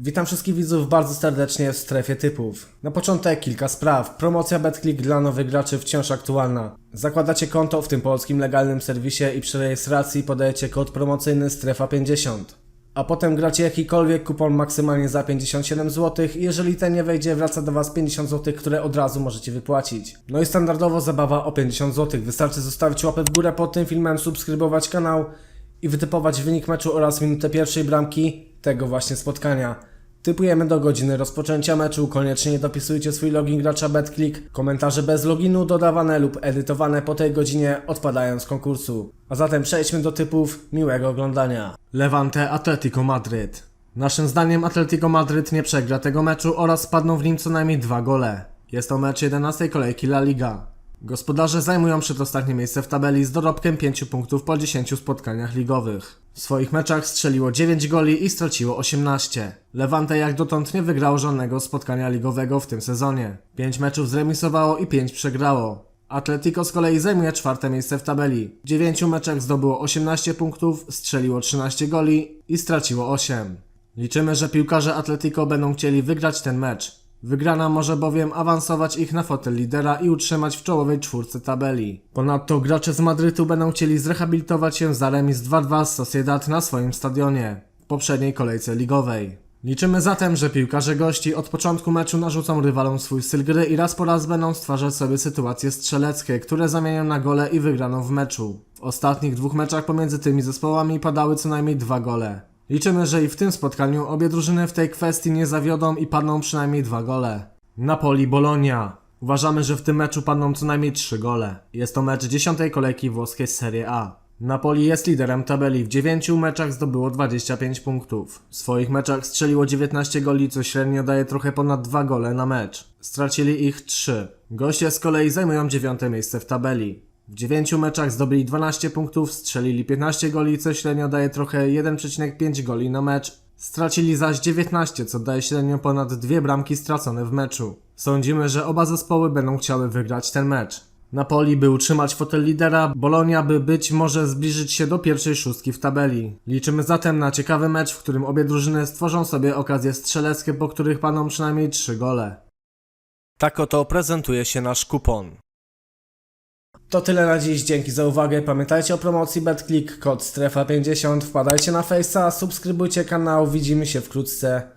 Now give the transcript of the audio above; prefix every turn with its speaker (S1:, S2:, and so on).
S1: Witam wszystkich widzów bardzo serdecznie w strefie typów. Na początek kilka spraw. Promocja BetClick dla nowych graczy wciąż aktualna. Zakładacie konto w tym polskim legalnym serwisie i przy rejestracji podajecie kod promocyjny strefa50. A potem gracie jakikolwiek kupon maksymalnie za 57 zł i jeżeli ten nie wejdzie wraca do Was 50 zł, które od razu możecie wypłacić. No i standardowo zabawa o 50 zł. Wystarczy zostawić łapę w górę pod tym filmem, subskrybować kanał i wytypować wynik meczu oraz minutę pierwszej bramki tego właśnie spotkania. Typujemy do godziny rozpoczęcia meczu, koniecznie dopisujcie swój login gracza BetClick, komentarze bez loginu dodawane lub edytowane po tej godzinie odpadają z konkursu. A zatem przejdźmy do typów, miłego oglądania. Levante Atletico Madryt. Naszym zdaniem Atletico Madryt nie przegra tego meczu oraz spadną w nim co najmniej dwa gole. Jest to mecz 11 kolejki La Liga. Gospodarze zajmują przedostatnie miejsce w tabeli z dorobkiem 5 punktów po 10 spotkaniach ligowych. W swoich meczach strzeliło 9 goli i straciło 18. Levante jak dotąd nie wygrało żadnego spotkania ligowego w tym sezonie. 5 meczów zremisowało i 5 przegrało. Atletico z kolei zajmuje czwarte miejsce w tabeli. W 9 meczach zdobyło 18 punktów, strzeliło 13 goli i straciło 8. Liczymy, że piłkarze Atletico będą chcieli wygrać ten mecz. Wygrana może bowiem awansować ich na fotel lidera i utrzymać w czołowej czwórce tabeli. Ponadto gracze z Madrytu będą chcieli zrehabilitować się za remis 2-2 z Sociedad na swoim stadionie w poprzedniej kolejce ligowej. Liczymy zatem, że piłkarze gości od początku meczu narzucą rywalom swój styl gry i raz po raz będą stwarzać sobie sytuacje strzeleckie, które zamienią na gole i wygraną w meczu. W ostatnich dwóch meczach pomiędzy tymi zespołami padały co najmniej dwa gole. Liczymy, że i w tym spotkaniu obie drużyny w tej kwestii nie zawiodą i padną przynajmniej dwa gole. Napoli Bologna. Uważamy, że w tym meczu padną co najmniej trzy gole. Jest to mecz dziesiątej kolejki włoskiej Serie A. Napoli jest liderem tabeli. W 9 meczach zdobyło 25 punktów. W swoich meczach strzeliło 19 goli, co średnio daje trochę ponad 2 gole na mecz. Stracili ich 3. Goście z kolei zajmują dziewiąte miejsce w tabeli. W 9 meczach zdobyli 12 punktów, strzelili 15 goli, co średnio daje trochę 1,5 goli na mecz. Stracili zaś 19, co daje średnio ponad dwie bramki stracone w meczu. Sądzimy, że oba zespoły będą chciały wygrać ten mecz. Napoli by utrzymać fotel lidera, Bolonia by być może zbliżyć się do pierwszej szóstki w tabeli. Liczymy zatem na ciekawy mecz, w którym obie drużyny stworzą sobie okazje strzeleckie, po których padną przynajmniej 3 gole. Tak oto prezentuje się nasz kupon. To tyle na dziś, dzięki za uwagę. Pamiętajcie o promocji BetClick, kod strefa50, wpadajcie na Face'a, subskrybujcie kanał, widzimy się wkrótce.